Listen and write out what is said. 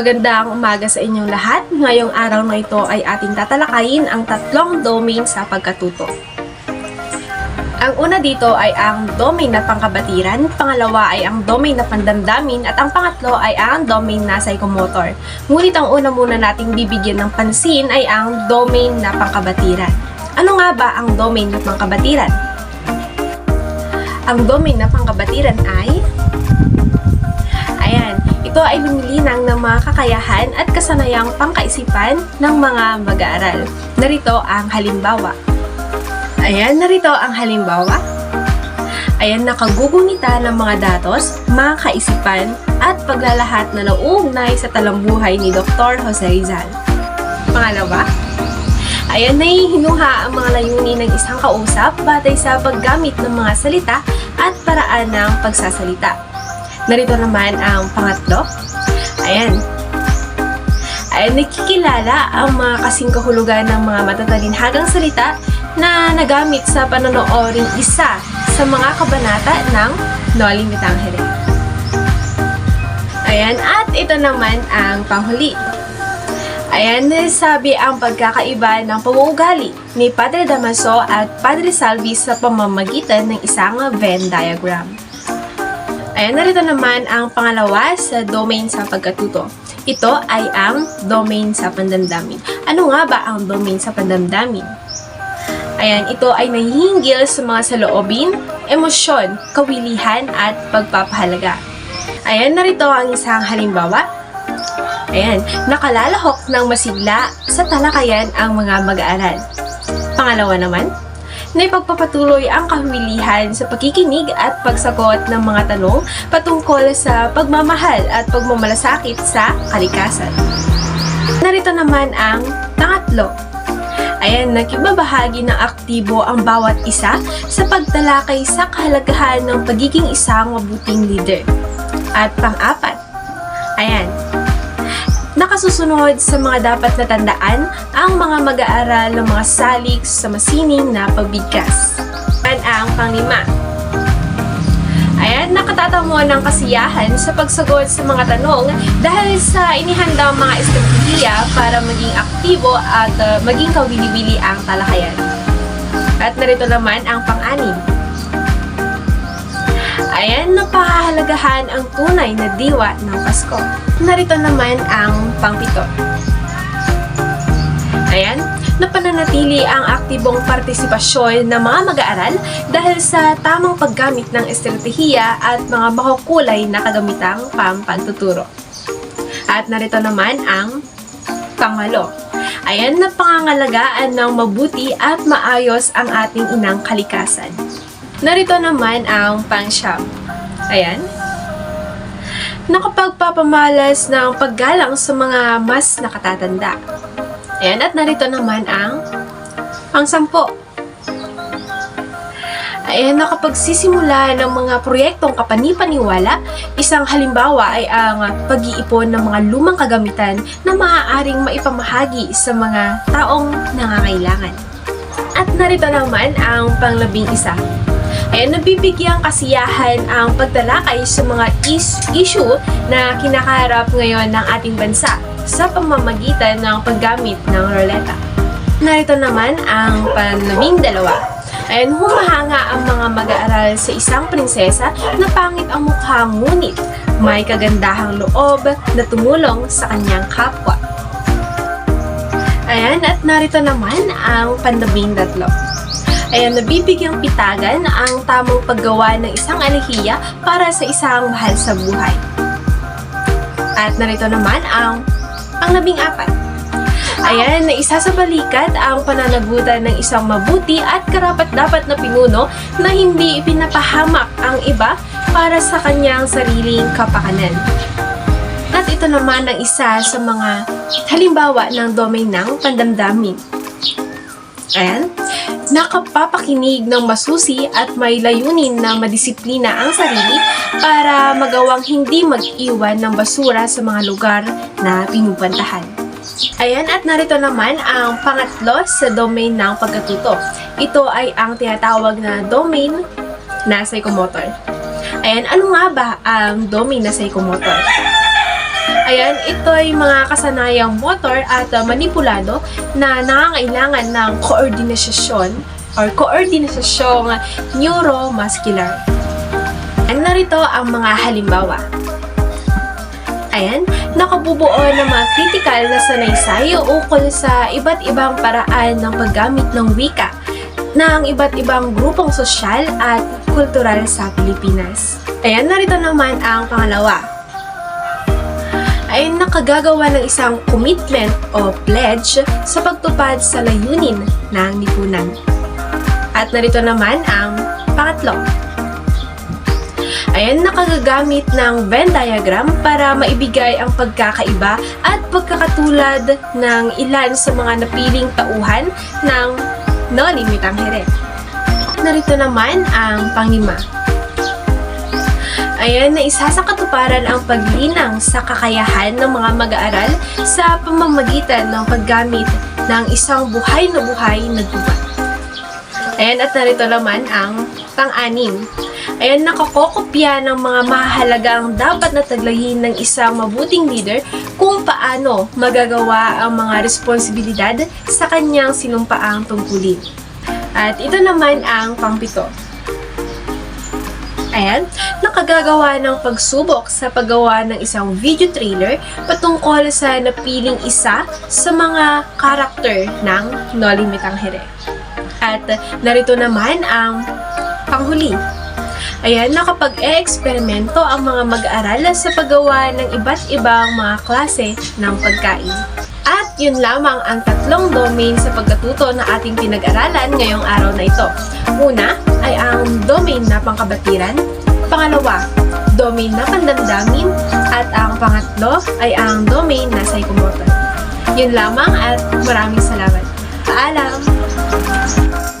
Magandang umaga sa inyong lahat. Ngayong araw na ito ay ating tatalakayin ang tatlong domain sa pagkatuto. Ang una dito ay ang domain na pangkabatiran, pangalawa ay ang domain na pandamdamin, at ang pangatlo ay ang domain na psychomotor. Ngunit ang una muna nating bibigyan ng pansin ay ang domain na pangkabatiran. Ano nga ba ang domain na pangkabatiran? Ang domain na pangkabatiran ay ito ay lumilinang ng mga kakayahan at kasanayang pangkaisipan ng mga mag-aaral. Narito ang halimbawa. Ayan, narito ang halimbawa. Ayan, nakagugunita ng mga datos, mga kaisipan, at paglalahat na nauugnay sa talambuhay ni Dr. Jose Rizal. Pangalawa, ayan, nahihinuha ang mga layunin ng isang kausap batay sa paggamit ng mga salita at paraan ng pagsasalita. Narito naman ang pangatlo. Ayan. Ayan, nakikilala ang mga kasing kahulugan ng mga matatalinhagang salita na nagamit sa panonooring isa sa mga kabanata ng Noli Me Tangere. Ayan, at ito naman ang panghuli. Ayan, nasabi ang pagkakaiba ng pamumugali ni Padre Damaso at Padre Salvi sa pamamagitan ng isang Venn diagram. Ayan, narito naman ang pangalawa sa domain sa pagkatuto. Ito ay ang domain sa pandamdamin. Ano nga ba ang domain sa pandamdamin? Ayan, ito ay nahihinggil sa mga saloobin, emosyon, kawilihan, at pagpapahalaga. Ayan, narito ang isang halimbawa. Ayan, nakalalahok ng masigla sa talakayan ang mga mag-aaral. Pangalawa naman, na ipagpapatuloy ang kahumilihan sa pagkikinig at pagsagot ng mga tanong patungkol sa pagmamahal at pagmamalasakit sa kalikasan. Narito naman ang pangatlo. Ayan, nagkibabahagi ng aktibo ang bawat isa sa pagtalakay sa kahalagahan ng pagiging isang mabuting leader. At pang-apat, ayan, nakasusunod sa mga dapat na tandaan ang mga mag-aaral ng mga salik sa masining na pagbigkas. Yan ang panglima. Ayan, nakatatamo ng kasiyahan sa pagsagot sa mga tanong dahil sa inihandang mga estratehiya para maging aktibo at uh, maging kawili-wili ang talakayan. At narito naman ang pang-anim. Ayan, napahahalagahan ang tunay na diwa ng Pasko. Narito naman ang pangpito. Ayan, napananatili ang aktibong partisipasyon ng mga mag-aaral dahil sa tamang paggamit ng estratehiya at mga makukulay na kagamitang pampagtuturo. At narito naman ang pangwalo. Ayan na pangangalagaan ng mabuti at maayos ang ating inang kalikasan. Narito naman ang pangsyam. Ayan. Nakapagpapamalas ng paggalang sa mga mas nakatatanda. Ayan, at narito naman ang pangsampo. Ayan, nakapagsisimula ng mga proyektong kapanipaniwala, isang halimbawa ay ang pag-iipon ng mga lumang kagamitan na maaaring maipamahagi sa mga taong nangangailangan. At narito naman ang panglabing isa. Ayan, nabibigyang kasiyahan ang pagtalakay sa mga is- issue na kinakaharap ngayon ng ating bansa sa pamamagitan ng paggamit ng roleta. Narito naman ang panlabing dalawa. Ayan, humahanga ang mga mag-aaral sa isang prinsesa na pangit ang mukha ngunit may kagandahang loob na tumulong sa kanyang kapwa. Ayan, at narito naman ang pandabing tatlo. Ayan, nabibigyang pitagan ang tamang paggawa ng isang alihiya para sa isang mahal sa buhay. At narito naman ang panglabing apat. Ayan, na isa sa balikat ang pananagutan ng isang mabuti at karapat-dapat na pinuno na hindi ipinapahamak ang iba para sa kanyang sariling kapakanan. At ito naman ang isa sa mga halimbawa ng domain ng pandamdamin. Ayan, nakapapakinig ng masusi at may layunin na madisiplina ang sarili para magawang hindi mag-iwan ng basura sa mga lugar na pinupuntahan. Ayan, at narito naman ang pangatlo sa domain ng pagkatuto. Ito ay ang tinatawag na domain na psychomotor. Ayan, ano nga ba ang domain na psychomotor? Ayan, ito ay mga kasanayang motor at uh, manipulado na nangangailangan ng koordinasyon or koordinasyong neuromuscular. Ayan, narito ang mga halimbawa. Ayan, nakabubuo ng mga critical na sanaysay ukol sa iba't ibang paraan ng paggamit ng wika ng iba't ibang grupong sosyal at kultural sa Pilipinas. Ayan, narito naman ang pangalawa. Ay nakagagawa ng isang commitment o pledge sa pagtupad sa layunin ng lipunan. At narito naman ang pangatlo. Ayan, nakagagamit ng Venn diagram para maibigay ang pagkakaiba at pagkakatulad ng ilan sa mga napiling tauhan ng Noli Me Tangere. Narito naman ang panglima. Ayan, na isa sa katuparan ang paglinang sa kakayahan ng mga mag-aaral sa pamamagitan ng paggamit ng isang buhay na buhay na gubat. Ayan, at narito naman ang pang-anim. Ayan, nakakokopya ng mga mahalagang dapat na taglayin ng isang mabuting leader kung paano magagawa ang mga responsibilidad sa kanyang sinumpaang tungkulin. At ito naman ang pangpito. Ayan, nakagagawa ng pagsubok sa paggawa ng isang video trailer patungkol sa napiling isa sa mga karakter ng Noli Me Tangere. At narito naman ang panghuli. Ayan, nakapag-e-eksperimento ang mga mag-aaral sa paggawa ng iba't ibang mga klase ng pagkain. At yun lamang ang tatlong domain sa pagkatuto na ating pinag-aralan ngayong araw na ito. Una ay ang domain na pangkabatiran, pangalawa, domain na pandamdamin, at ang pangatlo ay ang domain na psychomotor. Yun lamang at maraming salamat. Paalam!